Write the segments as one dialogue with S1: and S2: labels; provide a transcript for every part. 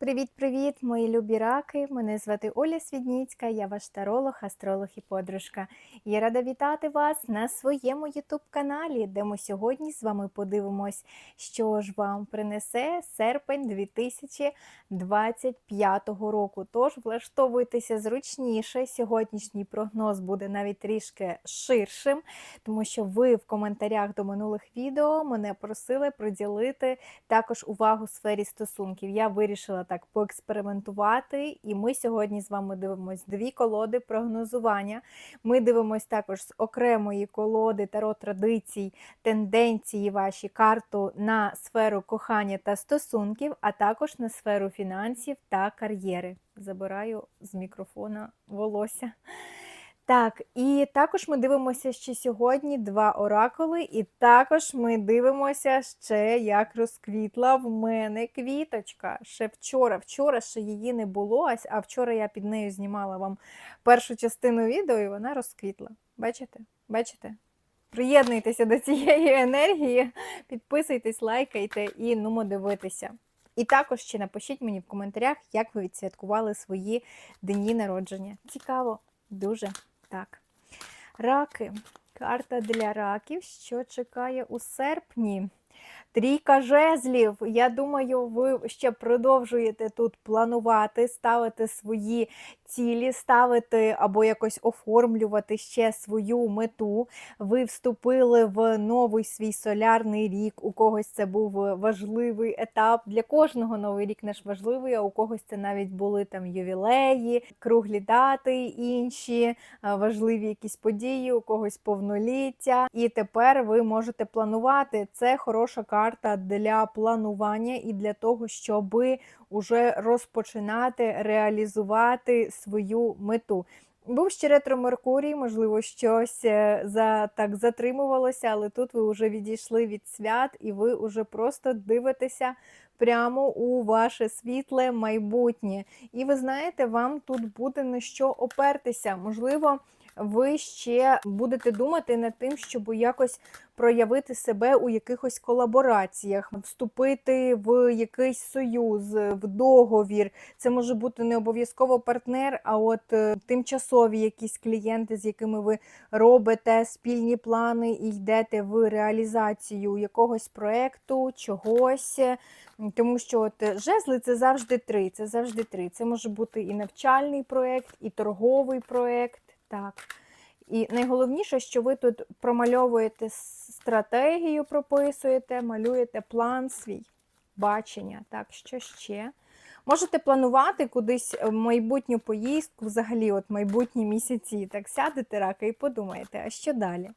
S1: Привіт-привіт, мої любі раки! Мене звати Оля Свідніцька, я ваш таролог, астролог і подружка. Я рада вітати вас на своєму ютуб-каналі, де ми сьогодні з вами подивимось, що ж вам принесе серпень 2025 року. Тож влаштовуйтеся зручніше. Сьогоднішній прогноз буде навіть трішки ширшим, тому що ви в коментарях до минулих відео мене просили приділити також увагу сфері стосунків. Я вирішила так поекспериментувати, і ми сьогодні з вами дивимось дві колоди прогнозування. Ми дивимось також з окремої колоди таро традицій, тенденції ваші карту на сферу кохання та стосунків, а також на сферу фінансів та кар'єри. Забираю з мікрофона волосся. Так, і також ми дивимося ще сьогодні два оракули, і також ми дивимося ще, як розквітла в мене квіточка. Ще вчора, вчора ще її не було, а вчора я під нею знімала вам першу частину відео, і вона розквітла. Бачите? Бачите? Приєднуйтеся до цієї енергії, підписуйтесь, лайкайте і нумо дивитися. І також ще напишіть мені в коментарях, як ви відсвяткували свої дні народження. Цікаво, дуже. Так. Раки. Карта для раків, що чекає у серпні. Трійка жезлів. Я думаю, ви ще продовжуєте тут планувати, ставити свої цілі, ставити або якось оформлювати ще свою мету. Ви вступили в новий свій солярний рік. У когось це був важливий етап. Для кожного новий рік наш важливий, а у когось це навіть були там ювілеї, круглі дати інші, важливі якісь події, у когось повноліття. І тепер ви можете планувати. Це хороша карта для планування і для того, щоб уже розпочинати реалізувати свою мету. Був ще ретро Меркурій, можливо, щось е, за так затримувалося, але тут ви вже відійшли від свят, і ви вже просто дивитеся прямо у ваше світле майбутнє. І ви знаєте, вам тут буде на що опертися. Можливо, ви ще будете думати над тим, щоб якось проявити себе у якихось колабораціях, вступити в якийсь союз, в договір. Це може бути не обов'язково партнер, а от е, тимчасові якісь клієнти, з якими ви робите спільні плани і йдете в реалізацію якогось проекту, чогось. Тому що от е, жезли це завжди три. Це завжди три. Це може бути і навчальний проект, і торговий проект. Так. І найголовніше, що ви тут промальовуєте стратегію, прописуєте, малюєте план свій, бачення. Так, що ще? Можете планувати кудись е, майбутню поїздку, взагалі, от майбутні місяці. Так сядете рака і подумаєте, а що далі?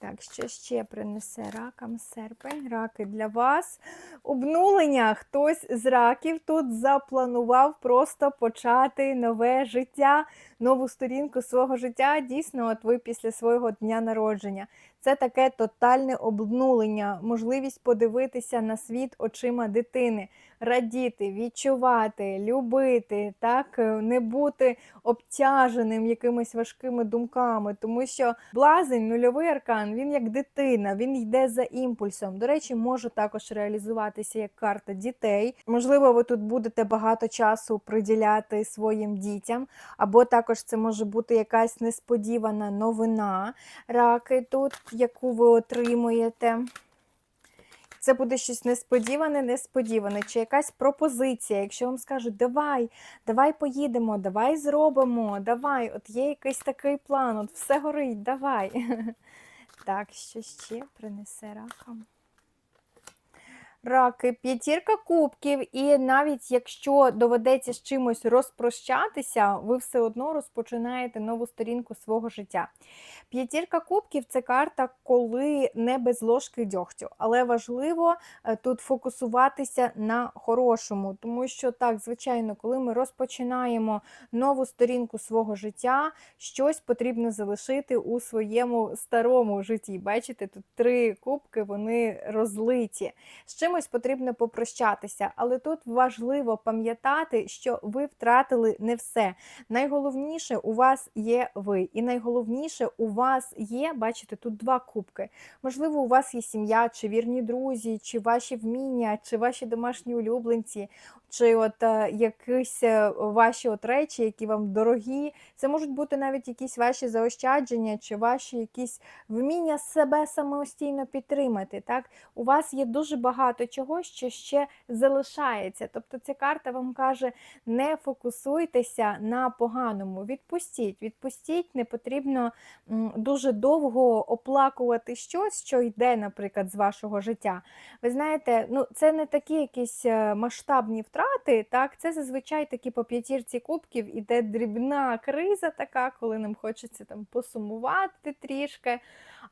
S1: Так, що ще принесе ракам серпень? Раки для вас. Обнулення. Хтось з раків тут запланував просто почати нове життя, нову сторінку свого життя. Дійсно, от ви після свого дня народження. Це таке тотальне обнулення, можливість подивитися на світ очима дитини, радіти, відчувати, любити, так, е, не бути обтяженим якимись важкими думками, тому що блазень, нульовий аркан, він як дитина, він йде за імпульсом. До речі, може також реалізуватися як карта дітей. Можливо, ви тут будете багато часу приділяти своїм дітям, або також це може бути якась несподівана новина раки тут, яку ви отримуєте. Це буде щось несподіване, несподіване, чи якась пропозиція. Якщо вам скажуть, давай, давай поїдемо, давай зробимо, давай, от є якийсь такий план, от все горить, давай. Так, що ще принесе ракам? Раки, п'ятірка кубків, і навіть якщо доведеться з чимось розпрощатися, ви все одно розпочинаєте нову сторінку свого життя. П'ятірка кубків це карта, коли не без ложки дьогтю, але важливо е, тут фокусуватися на хорошому, тому що так, звичайно, коли ми розпочинаємо нову сторінку свого життя, щось потрібно залишити у своєму старому житті. Бачите, тут три кубки, вони розлиті. З чимось потрібно попрощатися, але тут важливо пам'ятати, що ви втратили не все. Найголовніше у вас є ви, і найголовніше у вас є, бачите, тут два кубки. Можливо, у вас є сім'я, чи вірні друзі, чи ваші вміння, чи ваші домашні улюбленці. Чи от е, якісь е, ваші от речі, які вам дорогі. Це можуть бути навіть якісь ваші заощадження, чи ваші якісь вміння себе самостійно підтримати. Так? У вас є дуже багато чого, що ще залишається. Тобто ця карта вам каже, не фокусуйтеся на поганому, відпустіть, відпустіть, не потрібно дуже довго оплакувати щось, що йде, наприклад, з вашого життя. Ви знаєте, ну це не такі якісь е, масштабні втрати, так, це зазвичай такі по п'ятірці кубків іде дрібна криза така, коли нам хочеться там посумувати трішки.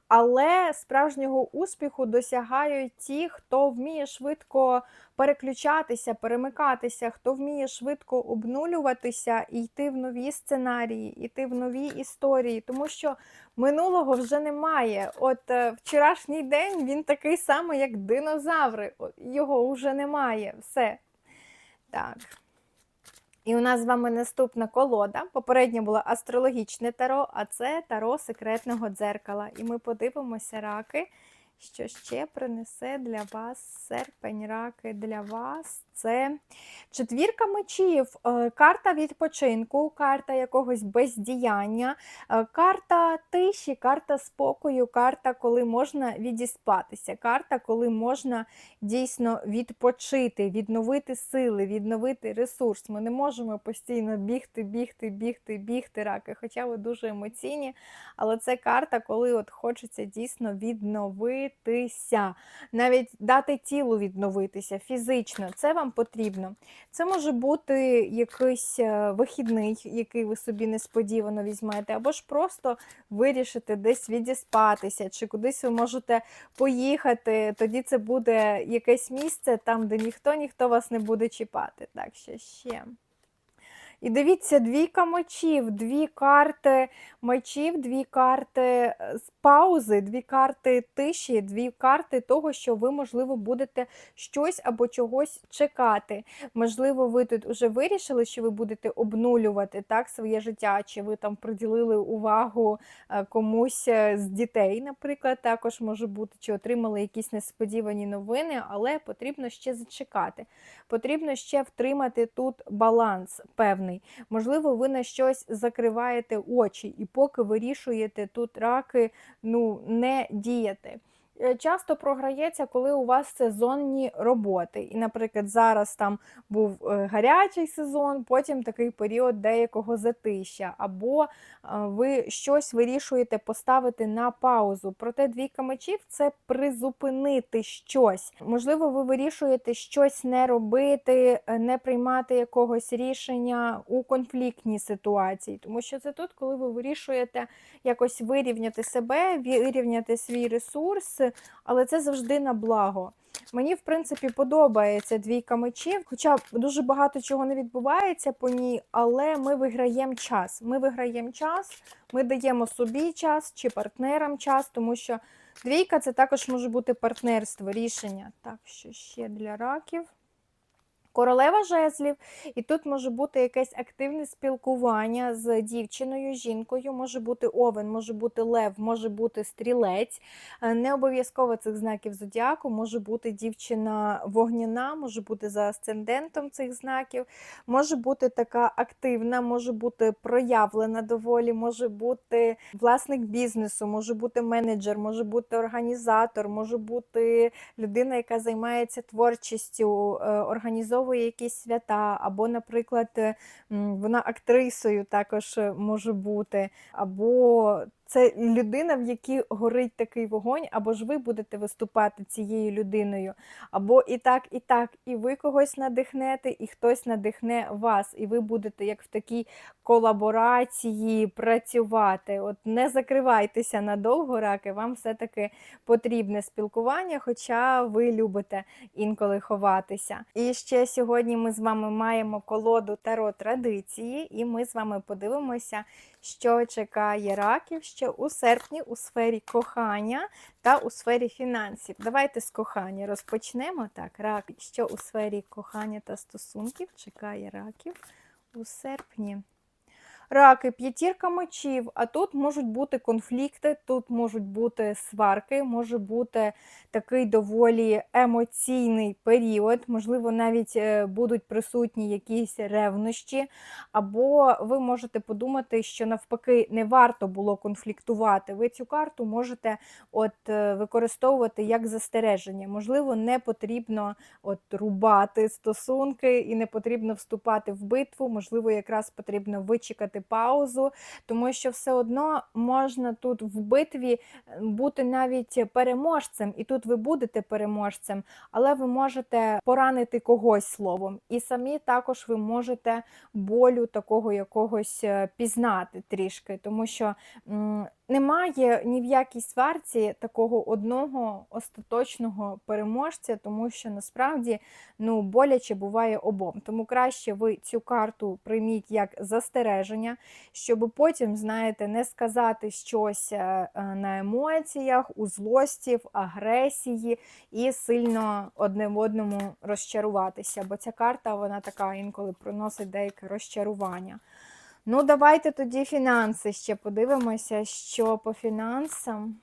S1: Але справжнього успіху досягають ті, хто вміє швидко переключатися, перемикатися, хто вміє швидко обнулюватися і йти в нові сценарії, йти в нові історії, тому що минулого вже немає. От е, вчорашній день він такий самий, як динозаври. Його вже немає. Все. Так. І у нас з вами наступна колода. Попереднє було астрологічне таро, а це таро секретного дзеркала. І ми подивимося раки, що ще принесе для вас серпень раки для вас. Це четвірка мечів, е, карта відпочинку, карта якогось бездіяння, е, карта тиші, карта спокою, карта, коли можна відіспатися, карта, коли можна дійсно відпочити, відновити сили, відновити ресурс. Ми не можемо постійно бігти, бігти, бігти, бігти раки, хоча ви дуже емоційні. Але це карта, коли от хочеться дійсно відновитися, навіть дати тілу відновитися фізично. Це вам потрібно. Це може бути якийсь е, вихідний, який ви собі несподівано візьмете, або ж просто вирішите десь відіспатися, чи кудись ви можете поїхати. Тоді це буде якесь місце там, де ніхто ніхто вас не буде чіпати. Так, що ще. І дивіться, двійка мечів, дві карти мечів, дві карти е, паузи, дві карти тиші, дві карти того, що ви, можливо, будете щось або чогось чекати. Можливо, ви тут вже вирішили, що ви будете обнулювати так, своє життя, чи ви там приділили увагу е, комусь е, з дітей, наприклад, також може бути, чи отримали якісь несподівані новини, але потрібно ще зачекати. Потрібно ще втримати тут баланс певний. Можливо, ви на щось закриваєте очі, і поки вирішуєте тут раки, ну не діяти. Е, часто програється, коли у вас сезонні роботи. І, наприклад, зараз там був е, гарячий сезон, потім такий період деякого затища, або е, ви щось вирішуєте поставити на паузу. Проте двійка мечів це призупинити щось. Можливо, ви вирішуєте щось не робити, не приймати якогось рішення у конфліктній ситуації, тому що це тут, коли ви вирішуєте якось вирівняти себе, вирівняти свій ресурс але це завжди на благо. Мені, в принципі, подобається двійка мечів, хоча дуже багато чого не відбувається по ній, але ми виграємо час. Ми виграємо час, ми даємо собі час чи партнерам час, тому що двійка це також може бути партнерство, рішення. Так, що ще для раків? Королева жезлів, і тут може бути якесь активне спілкування з дівчиною, жінкою, може бути овен, може бути лев, може бути стрілець. Е, не обов'язково цих знаків зодіаку, може бути дівчина вогняна, може бути за асцендентом цих знаків, може бути така активна, може бути проявлена доволі, може бути власник бізнесу, може бути менеджер, може бути організатор, може бути людина, яка займається творчістю, е, організовує організовує якісь свята, або, наприклад, е, вона актрисою також е, може бути, або це людина, в якій горить такий вогонь, або ж ви будете виступати цією людиною, або і так, і так, і ви когось надихнете, і хтось надихне вас, і ви будете як в такій колаборації працювати. От Не закривайтеся надовго, раки, вам все-таки потрібне спілкування, хоча ви любите інколи ховатися. І ще сьогодні ми з вами маємо колоду Таро традиції, і ми з вами подивимося, що чекає раків ще у серпні у сфері кохання та у сфері фінансів. Давайте з кохання розпочнемо. Так, рак, що у сфері кохання та стосунків чекає раків у серпні. Раки, п'ятірка мечів, а тут можуть бути конфлікти, тут можуть бути сварки, може бути такий доволі емоційний період, можливо, навіть е, будуть присутні якісь ревнощі, або ви можете подумати, що навпаки не варто було конфліктувати. Ви цю карту можете от е, використовувати як застереження. Можливо, не потрібно от рубати стосунки і не потрібно вступати в битву. Можливо, якраз потрібно вичекати паузу, тому що все одно можна тут в битві е, бути навіть переможцем, і тут ви будете переможцем, але ви можете поранити когось словом. І самі також ви можете болю такого якогось е, пізнати трішки, тому що немає ні в якій сварці такого одного остаточного переможця, тому що насправді ну, боляче буває обом. Тому краще ви цю карту прийміть як застереження, щоб потім, знаєте, не сказати щось е, е, на емоціях, у злості, в агресії і сильно одне в одному розчаруватися. Бо ця карта вона така інколи приносить деяке розчарування. Ну, давайте тоді фінанси ще подивимося, що по фінансам.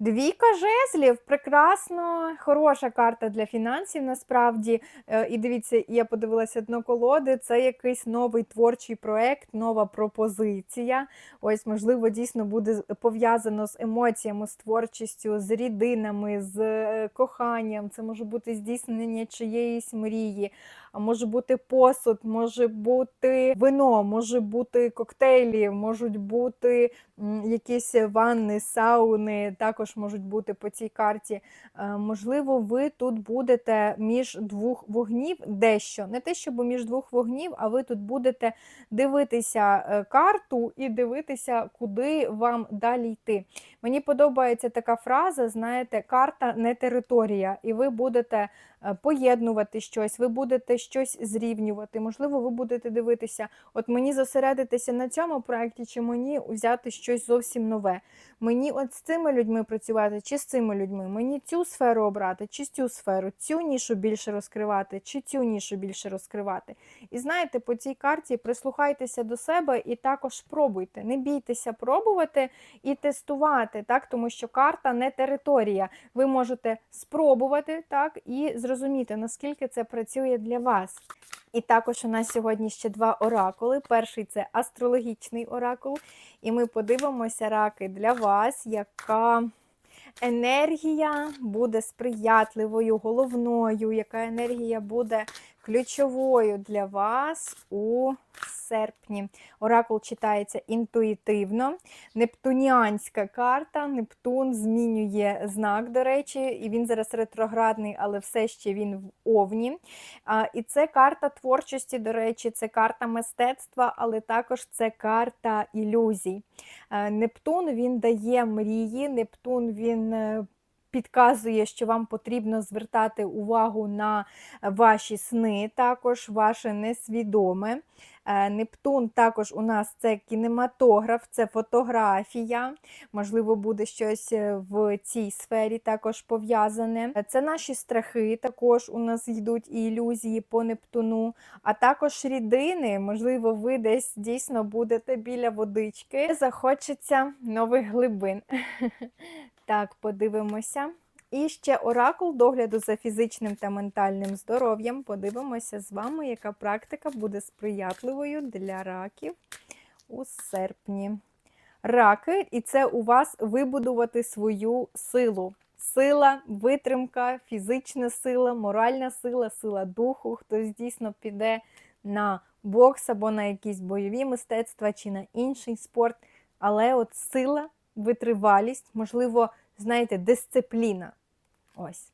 S1: Двійка жезлів, прекрасно, хороша карта для фінансів насправді. Е, І дивіться, я подивилася дно колоди, це якийсь новий творчий проект, нова пропозиція. Ось, можливо, дійсно буде пов'язано з емоціями, з творчістю, з рідинами, з е, коханням. Це може бути здійснення чиєїсь мрії, може бути посуд, може бути вино, може бути коктейлі, можуть бути якісь ванни, сауни, також можуть бути по цій карті. Е, Можливо, ви тут будете між двох вогнів дещо. Не те, щоб між двох вогнів, а ви тут будете дивитися е, карту і дивитися, куди вам далі йти. Мені подобається така фраза: знаєте, карта не територія, і ви будете е, поєднувати щось, ви будете щось зрівнювати. Можливо, ви будете дивитися, от мені зосередитися на цьому проєкті, чи мені взяти щось зовсім нове. Мені от з цими людьми працювати, чи з цими людьми, мені цю сферу обрати, чи цю сферу, цю нішу більше розкривати, чи цю нішу більше розкривати. І знаєте, по цій карті прислухайтеся до себе і також пробуйте. Не бійтеся пробувати і тестувати, так, тому що карта не територія. Ви можете спробувати так, і зрозуміти, наскільки це працює для вас. І також у нас сьогодні ще два оракули. Перший це астрологічний оракул. І ми подивимося, раки, для вас, яка енергія буде сприятливою, головною, яка енергія буде ключовою для вас у серпні. Оракул читається інтуїтивно. Нептуніанська карта. Нептун змінює знак, до речі, і він зараз ретроградний, але все ще він в Овні. А, І це карта творчості, до речі, це карта мистецтва, але також це карта ілюзій. Е, Нептун він дає мрії, Нептун він. Підказує, що вам потрібно звертати увагу на ваші сни, також ваше несвідоме. Е, Нептун також у нас це кінематограф, це фотографія. Можливо, буде щось е, в цій сфері також пов'язане. Е, Це наші страхи, також у нас йдуть і ілюзії по Нептуну, а також рідини. Можливо, ви десь дійсно будете біля водички. Захочеться нових глибин. Так, подивимося. І ще оракул догляду за фізичним та ментальним здоров'ям. Подивимося з вами, яка практика буде сприятливою для раків у серпні. Раки, і це у вас вибудувати свою силу. Сила, витримка, фізична сила, моральна сила, сила духу. Хтось дійсно піде на бокс або на якісь бойові мистецтва чи на інший спорт. Але от сила, витривалість, можливо, знаєте, дисципліна. Ось.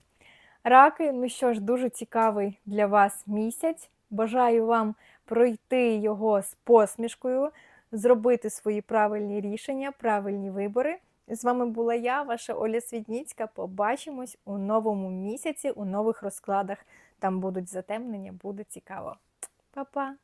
S1: Раки, ну що ж, дуже цікавий для вас місяць. Бажаю вам пройти його з посмішкою, зробити свої правильні рішення, правильні вибори. З вами була я, ваша Оля Свідніцька. Побачимось у новому місяці, у нових розкладах. Там будуть затемнення, буде цікаво. Па-па!